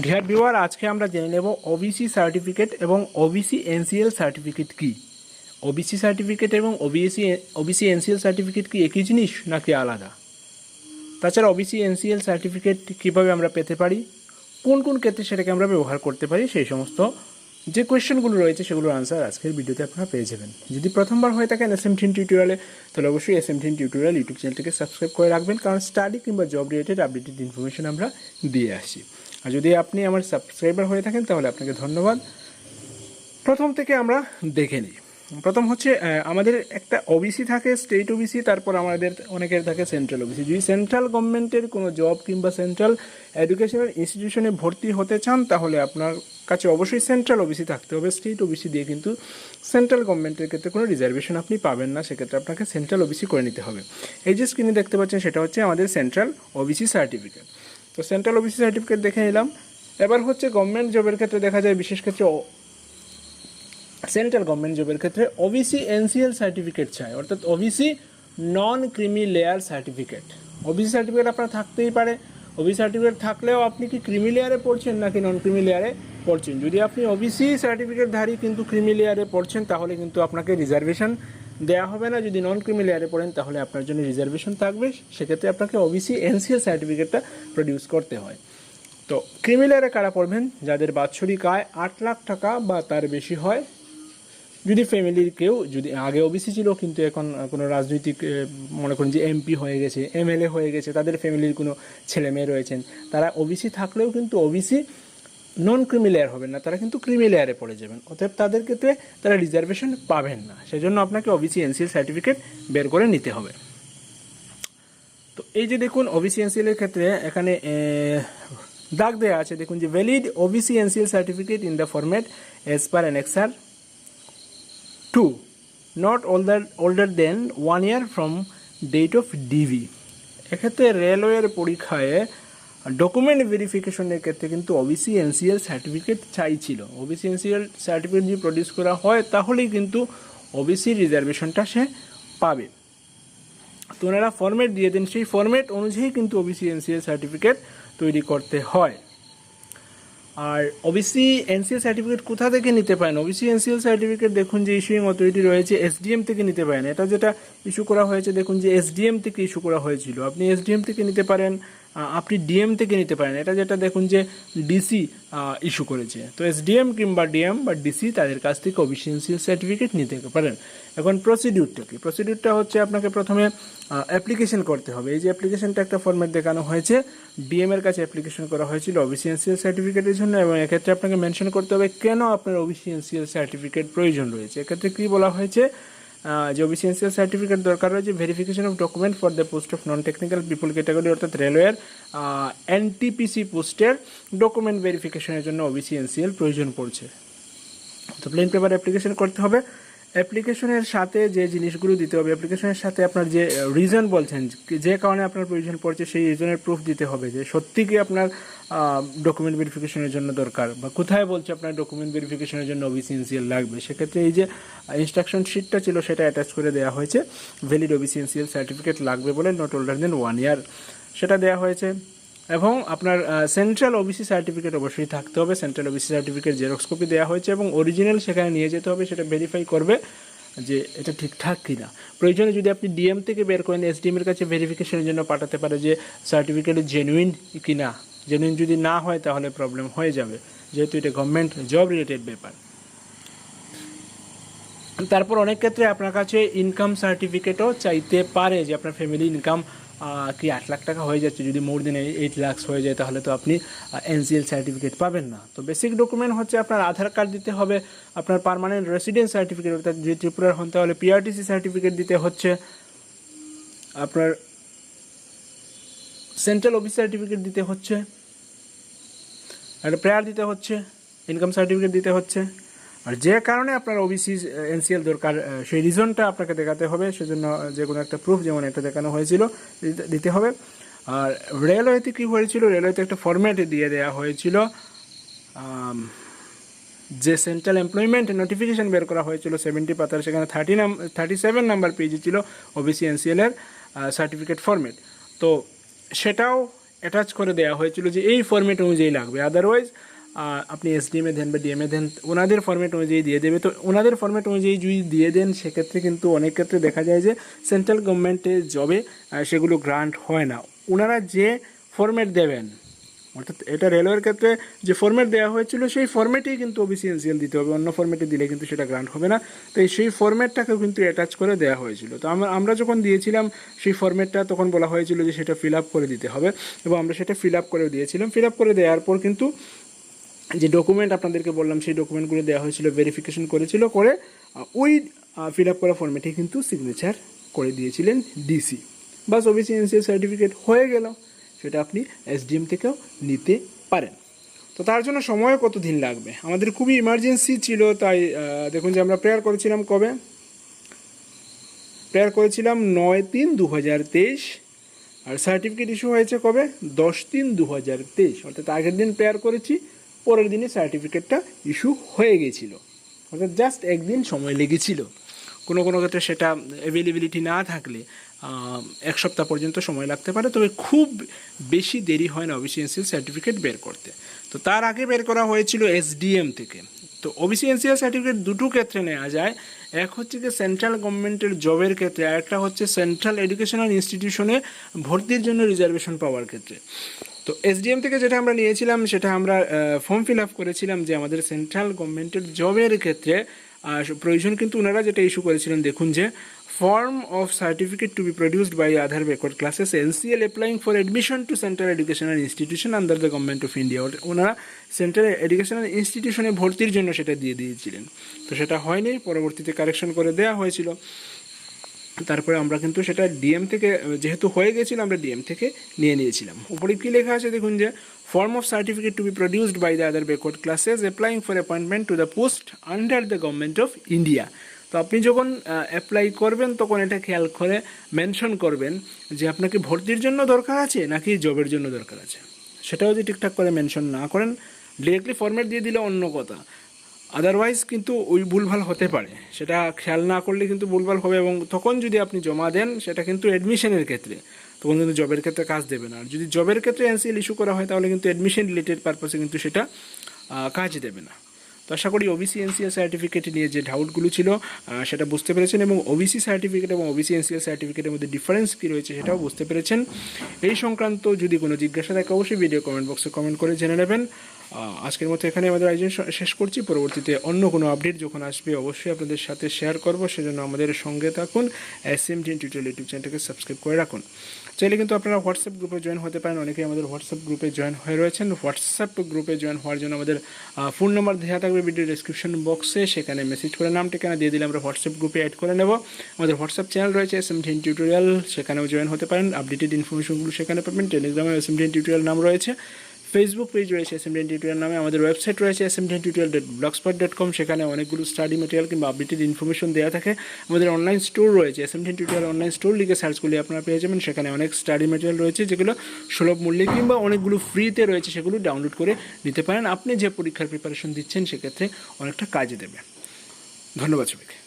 Dear viewer আজকে আমরা জেনে নেব ওবিসি সার্টিফিকেট এবং ওবিসি এনসিএল সার্টিফিকেট কি? ওবিসি সার্টিফিকেট এবং ওবিসি ওবিসি এনসিএল সার্টিফিকেট কি একই জিনিস নাকি আলাদা? তাছাড়া ওবিসি এনসিএল সার্টিফিকেট কীভাবে আমরা পেতে পারি? কোন কোন ক্ষেত্রে সেটাকে আমরা ব্যবহার করতে পারি? সেই সমস্ত যে কোয়েশ্চেনগুলো রয়েছে সেগুলোর আনসার আজকের ভিডিওতে আপনারা পেয়ে যাবেন। যদি প্রথমবার হয়ে থাকেন এস এম টিন টিউটোরিয়ালে তাহলে অবশ্যই S M ten tutorial YouTube চ্যানেলটিকে সাবস্ক্রাইব করে রাখবেন। কারণ স্টাডি কিংবা জব রিলেটেড আপডেটেড ইনফরমেশন আমরা দিয়ে আসি। আর যদি আপনি আমার সাবস্ক্রাইবার হয়ে থাকেন, তাহলে আপনাকে ধন্যবাদ। প্রথম থেকে আমরা দেখে নিই। প্রথম হচ্ছে আমাদের একটা ওবিসি থাকে স্টেট ওবিসি তারপর আমাদের অনেকের থাকে সেন্ট্রাল ওবিসি যদি সেন্ট্রাল গভর্নমেন্টের কোনো জব কিংবা সেন্ট্রাল এডুকেশনাল ইনস্টিটিউশনে ভর্তি হতে চান, তাহলে আপনার কাছে অবশ্যই সেন্ট্রাল ওবিসি থাকতে হবে। স্টেট ওবিসি দিয়ে কিন্তু সেন্ট্রাল গভর্নমেন্টের ক্ষেত্রে কোনো রিজার্ভেশন আপনি পাবেন না, সেক্ষেত্রে আপনাকে সেন্ট্রাল ওবিসি করে নিতে হবে। এই যে স্ক্রিনে দেখতে পাচ্ছেন, সেটা হচ্ছে আমাদের সেন্ট্রাল ওবিসি সার্টিফিকেট তো সেন্ট্রাল ওবিসি সার্টিফিকেট দেখে নিলাম। এবার হচ্ছে গভর্নমেন্ট জবের ক্ষেত্রে দেখা যায় বিশেষ ক্ষেত্রে সেন্ট্রাল গভর্নমেন্ট জবের ক্ষেত্রে ওবিসি এনসিএল সার্টিফিকেট চাই। অর্থাৎ OBC non creamy layer certificate OBC certificate আপনার থাকতেই পারে। ওবিসি সার্টিফিকেট থাকলেও আপনি কি ক্রিমি লেয়ারে পড়ছেন নাকি নন ক্রিমি লেয়ারে পড়ছেন? যদি আপনি ওবিসি সার্টিফিকেট সার্টিফিকেটধারী কিন্তু ক্রিমি লেয়ারে পড়ছেন, তাহলে কিন্তু আপনাকে রিজার্ভেশন দেওয়া হবে না। যদি নন ক্রিমি লেয়ারে পড়েন, তাহলে আপনার জন্য রিজার্ভেশন থাকবে। সেক্ষেত্রে আপনাকে ওবিসি এনসিএল সার্টিফিকেটটা প্রডিউস করতে হয়। তো ক্রিমিলেয়ারে কারা পড়বেন? যাদের বাৎসরিক আয় আট লাখ টাকা বা তার বেশি হয়। যদি ফ্যামিলির কেউ, যদি আগে ওবিসি ছিল, কিন্তু এখন কোনো রাজনৈতিক মনে করুন যে এমপি হয়ে গেছে এমএলএ হয়ে গেছে, তাদের ফ্যামিলির কোনো ছেলে মেয়ে রয়েছেন, তারা ওবিসি থাকলেও কিন্তু ওবিসি নন ক্রিমি লেয়ার হবেন না, তারা কিন্তু ক্রিমি লেয়ারে পড়ে যাবেন। অতএব তাদের ক্ষেত্রে তারা রিজার্ভেশন পাবেন না। সেজন্য আপনাকে ওবিসি এনসিএল সার্টিফিকেট বের করে নিতে হবে। তো এই যে দেখুন ওবিসি এনসিএল এর ক্ষেত্রে এখানে দাগ দেওয়া আছে। দেখুন যে valid OBC NCL certificate in the format as per annexure two not older older than one year from date of DV এক্ষেত্রে রেলওয়ের পরীক্ষায় ডকুমেন্ট ভেরিফিকেশনের ক্ষেত্রে কিন্তু ওবিসি এনসিএল সার্টিফিকেট চাইছিল। ওবিসি এনসিএল সার্টিফিকেট যদি প্রডিউস করা হয়, তাহলেই কিন্তু ওবিসি রিজার্ভেশনটা সে পাবে। তো ওনারা ফর্মেট দিয়ে দেন। সেই ফর্মেট অনুযায়ী কিন্তু ওবিসি এনসিএল সার্টিফিকেট তৈরি করতে হয়। আর ওবিসি এনসিএল সার্টিফিকেট কোথা থেকে নিতে পারেন? ওবিসি এনসিএল সার্টিফিকেট দেখুন যে ইস্যুইং অথরিটি রয়েছে এসডিএম থেকে নিতে পারেন। এটা যেটা ইস্যু করা হয়েছে, দেখুন যে এসডিএম থেকে ইস্যু করা হয়েছিল। আপনি এসডিএম থেকে নিতে পারেন। আপনি ডিএম থেকে নিতে পারেন। এটা যেটা দেখুন যে ডিসি ইস্যু করেছে। তো এস এসডিএম কিংবা ডিএম বা ডিসি তাদের কাছ থেকে এনসিএল সার্টিফিকেট নিতে পারেন। এখন প্রসিডিউরটা কি? প্রসিডিউরটা হচ্ছে আপনাকে প্রথমে অ্যাপ্লিকেশন করতে হবে। এই যে অ্যাপ্লিকেশনটা একটা ফর্মেট দেখানো হয়েছে। ডিএমের কাছে অ্যাপ্লিকেশন করা হয়েছিল ওবিসি এনসিএল সার্টিফিকেটের জন্য এবং এক্ষেত্রে আপনাকে মেনশন করতে হবে কেন আপনার ওবিসি এনসিএল সার্টিফিকেট প্রয়োজন রয়েছে। এক্ষেত্রে কী বলা হয়েছে? যে ওবিসি এনসিএল সার্টিফিকেট দরকার রয়েছে verification of document for the post of non technical people category অর্থাৎ রেলওয়ের এনটিপিসি পোস্টের ডকুমেন্ট ভেরিফিকেশনের জন্য ওবিসি এনসিএল প্রয়োজন পড়ছে। তো প্লেন পেপার অ্যাপ্লিকেশন করতে হবে। অ্যাপ্লিকেশনের সাথে যে জিনিসগুলো দিতে হবে, অ্যাপ্লিকেশনের সাথে আপনার যে রিজন বলছেন, যে কারণে আপনার প্রয়োজন পড়ছে, সেই রিজনের প্রুফ দিতে হবে যে সত্যি কি আপনার ডকুমেন্ট ভেরিফিকেশনের জন্য দরকার বা কোথায় বলছে আপনার ডকুমেন্ট ভেরিফিকেশনের জন্য ওবিসি এনসিএল লাগবে। সেক্ষেত্রে এই যে ইনস্ট্রাকশন শিটটা ছিল সেটা অ্যাটাচ করে দেওয়া হয়েছে। ভ্যালিড ওবিসি এনসিএল সার্টিফিকেট লাগবে বলে not older than one year সেটা দেওয়া হয়েছে। এবং আপনার সেন্ট্রাল ওবিসি সার্টিফিকেট অবশ্যই থাকতে হবে। Central OBC certificate xerox copy দেওয়া হয়েছে এবং অরিজিনাল সেখানে নিয়ে যেতে হবে, সেটা ভেরিফাই করবে যে এটা ঠিকঠাক কিনা। প্রয়োজনে যদি আপনি ডিএম থেকে বের করেন এসডিএম এর কাছে ভেরিফিকেশনের জন্য পাঠাতে পারে যে সার্টিফিকেট জেনুইন কিনা। জেনুইন যদি না হয়, তাহলে প্রবলেম হয়ে যাবে। যেহেতু এটা গভর্নমেন্ট জব রিলেটেড ব্যাপার। তারপর অনেক ক্ষেত্রে আপনার কাছে ইনকাম সার্টিফিকেটও চাইতে পারে যে আপনার ফ্যামিলি ইনকাম কি আট লাখ টাকা হয়ে যাচ্ছে? যদি মোর দেন এইট লাখস হয়ে যায়, তাহলে তো আপনি এনসিএল সার্টিফিকেট পাবেন না। তো বেসিক ডকুমেন্ট হচ্ছে আপনার আধার কার্ড দিতে হবে, আপনার পার্মানেন্ট রেসিডেন্স সার্টিফিকেট অর্থাৎ যদি ত্রিপুরার হন, তাহলে পিআরটিসি সার্টিফিকেট দিতে হচ্ছে। আপনার সেন্ট্রাল অফিস সার্টিফিকেট দিতে হচ্ছে। একটা প্রেয়ার দিতে হচ্ছে ইনকাম সার্টিফিকেট দিতে হচ্ছে। আর যে কারণে আপনার ওবিসি এনসিএল দরকার সেই রিজনটা আপনাকে দেখাতে হবে, সেজন্য যে কোনো একটা প্রুফ যেমন এটা দেখানো হয়েছিল, দিতে- হবে। আর রেলওয়েতে কী হয়েছিল? রেলওয়েতে একটা ফরম্যাটে দিয়ে দেওয়া হয়েছিল যে সেন্ট্রাল এমপ্লয়মেন্ট নোটিফিকেশান বের করা হয়েছিল সেভেন্টি পাতার, সেখানে থার্টি নাম থার্টি সেভেন নাম্বার পেজে ছিল ওবিসি এনসিএল এর সার্টিফিকেট ফরম্যাট তো সেটাও অ্যাটাচ করে দেওয়া হয়েছিল যে এই ফর্মেট অনুযায়ী লাগবে। আদারওয়াইজ আপনি এসডিএমে দেন বা ডিএমএ দেন, ওনাদের ফর্মেট অনুযায়ী দিয়ে দেবে। তো ওনাদের ফর্মেট অনুযায়ী যদি দিয়ে দেন, সেক্ষেত্রে কিন্তু অনেক ক্ষেত্রে দেখা যায় যে সেন্ট্রাল গভর্নমেন্টের জবে সেগুলো গ্রান্ট হয় না। ওনারা যে ফর্মেট দেবেন, অর্থাৎ এটা রেলওয়ের ক্ষেত্রে যে ফর্মেট দেওয়া হয়েছিল, সেই ফর্মেটেই কিন্তু ওবিসি দিতে হবে। অন্য ফর্মেটে দিলে কিন্তু সেটা গ্রান্ট হবে না। তো সেই ফর্মেটটাকেও কিন্তু অ্যাটাচ করে দেওয়া হয়েছিল। তো আমরা আমরা যখন দিয়েছিলাম, সেই ফর্মেটটা তখন বলা হয়েছিল যে সেটা ফিল আপ করে দিতে হবে। এবং আমরা সেটা ফিল আপ করে দিয়েছিলাম। ফিল আপ করে দেওয়ার পর কিন্তু যে ডকুমেন্ট আপনাদেরকে বললাম, সেই ডকুমেন্টগুলো দেওয়া হয়েছিল ভেরিফিকেশন করেছিল, করে ওই ফিল আপ করা ফর্মেটে কিন্তু সিগনেচার করে দিয়েছিলেন ডিসি বাস ওবিসি এনসিএল সার্টিফিকেট হয়ে গেল। সেটা আপনি এসডিএম থেকেও নিতে পারেন। তো তার জন্য সময় কত দিন লাগবে? আমাদের খুবই ইমার্জেন্সি ছিল, তাই দেখুন যে আমরা প্রেয়ার করেছিলাম কবে? প্রেয়ার করেছিলাম নয় তিন দু হাজার তেইশ। আর সার্টিফিকেট ইস্যু হয়েছে কবে? দশ তিন দু হাজার তেইশ। অর্থাৎ আগের দিন প্রেয়ার করেছি পরের দিনে সার্টিফিকেটটা ইস্যু হয়ে গেছিল। অর্থাৎ জাস্ট একদিন সময় লেগেছিল। কোনো কোনো ক্ষেত্রে সেটা অ্যাভেলেবিলিটি না থাকলে এক সপ্তাহ পর্যন্ত সময় লাগতে পারে। তবে খুব বেশি দেরি হয় না ওবিসি সার্টিফিকেট বের করতে। তো তার আগে বের করা হয়েছিল এসডিএম থেকে। তো ওবিসি সার্টিফিকেট দুটো ক্ষেত্রে নেওয়া যায়। এক হচ্ছে কি সেন্ট্রাল গভর্নমেন্টের জবের ক্ষেত্রে, আর একটা হচ্ছে সেন্ট্রাল এডুকেশনাল ইনস্টিটিউশনে ভর্তির জন্য রিজার্ভেশন পাওয়ার ক্ষেত্রে। তো এসডিএম থেকে যেটা আমরা নিয়েছিলাম, সেটা আমরা ফর্ম ফিল আপ করেছিলাম যে আমাদের সেন্ট্রাল গভর্নমেন্টের জবের ক্ষেত্রে প্রয়োজন কিন্তু ওনারা যেটা ইস্যু করেছিলেন, দেখুন যে form of certificate to be produced by other backward classes NCL applying for admission to central educational institution under the government of India ওনারা সেন্ট্রাল এডুকেশনাল ইনস্টিটিউশনে ভর্তির জন্য সেটা দিয়ে দিয়েছিলেন। তো সেটা হয়নি, পরবর্তীতে কারেকশন করে দেওয়া হয়েছিল। তারপরে আমরা কিন্তু সেটা ডিএম থেকে, যেহেতু হয়ে গেছিল, আমরা ডিএম থেকে নিয়ে নিয়েছিলাম। উপরে কী লেখা আছে দেখুন যে form of certificate to be produced by the other backward classes applying for appointment to the post under the government of India তো আপনি যখন অ্যাপ্লাই করবেন, তখন এটা খেয়াল করে মেনশন করবেন যে আপনাকে ভর্তির জন্য দরকার আছে নাকি জবের জন্য দরকার আছে। সেটাও যদি ঠিকঠাক করে মেনশন না করেন ডিরেক্টলি ফর্মেট দিয়ে দিলে অন্য কথা। আদারওয়াইজ কিন্তু ওই ভুলভাল হতে পারে। সেটা খেয়াল না করলে কিন্তু ভুলভাল হবে এবং তখন যদি আপনি জমা দেন, সেটা কিন্তু অ্যাডমিশনের ক্ষেত্রে, তখন কিন্তু জবের ক্ষেত্রে কাজ দেবে না। আর যদি জবের ক্ষেত্রে এনসিএল ইস্যু করা হয়, তাহলে কিন্তু অ্যাডমিশন রিলেটেড পারপাসে কিন্তু সেটা কাজ দেবে না। তো আশা করি ওবিসি এনসিএল সার্টিফিকেট নিয়ে যে ডাউটগুলো ছিল সেটা বুঝতে পেরেছেন এবং ওবিসি সার্টিফিকেট এবং ওবিসি এনসিএল সার্টিফিকেটের মধ্যে ডিফারেন্স কী রয়েছে সেটাও বুঝতে পেরেছেন। এই সংক্রান্ত যদি কোনো জিজ্ঞাসা থাকে, অবশ্যই ভিডিও কমেন্ট বক্সে কমেন্ট করে জেনে নেবেন। আজকের মতো এখানে আমাদের আয়োজন শেষ করছি। পরবর্তীতে অন্য কোনো আপডেট যখন আসবে, অবশ্যই আপনাদের সাথে শেয়ার করব। সেজন্য আমাদের সঙ্গে থাকুন। এস এম টিউটোরিয়াল ইউটিউব চ্যানেলটাকে সাবস্ক্রাইব করে রাখুন। চাইলে কিন্তু আপনারা হোয়াটসঅ্যাপ গ্রুপে জয়েন হতে পারেন। অনেকেই আমাদের হোয়াটসঅ্যাপ গ্রুপে জয়েন হয়ে রয়েছেন। হোয়াটসঅ্যাপ গ্রুপে জয়েন হওয়ার জন্য আমাদের ফোন নাম্বার দেওয়া থাকবে ভিডিও ডিসক্রিপশন বক্সে সেখানে মেসেজ করে নাম ঠিকানা দিয়ে দিলে আমরা হোয়াটসঅ্যাপ গ্রুপে অ্যাড করে নেব। আমাদের হোয়াটসঅ্যাপ চ্যানেল রয়েছে এস এম টেন টিউটোরিয়াল সেখানেও জয়েন হতে পারেন। আপডেটেড ইনফরমেশনগুলো সেখানে পাবেন। টেলিগ্রামে এস এম টেন টিউটোরিয়াল নাম রয়েছে। ফেসবুক পেজ রয়েছে এস এম টেন টিউটোরিয়াল নামে, আমাদের ওয়েবসাইট রয়েছে S M ten tutorial dot blogspot dot com সেখানে অনেকগুলো স্টাডি মেটেরিয়াল কিংবা আপডেটেড ইনফরমেশন দেওয়া থাকে। আমাদের অনলাইন স্টোর রয়েছে S M tutorial online store লিখে সার্চ করলে আপনারা পেয়ে যাবেন। সেখানে অনেক স্টাডি মেটেরিয়াল রয়েছে, যেগুলো সুলভ মূল্যে কিংবা অনেকগুলো ফ্রিতে রয়েছে, সেগুলো ডাউনলোড করে নিতে পারেন। আপনি যে পরীক্ষার প্রিপারেশন দিচ্ছেন, সেক্ষেত্রে অনেকটা কাজে দেবে। ধন্যবাদ সবাইকে।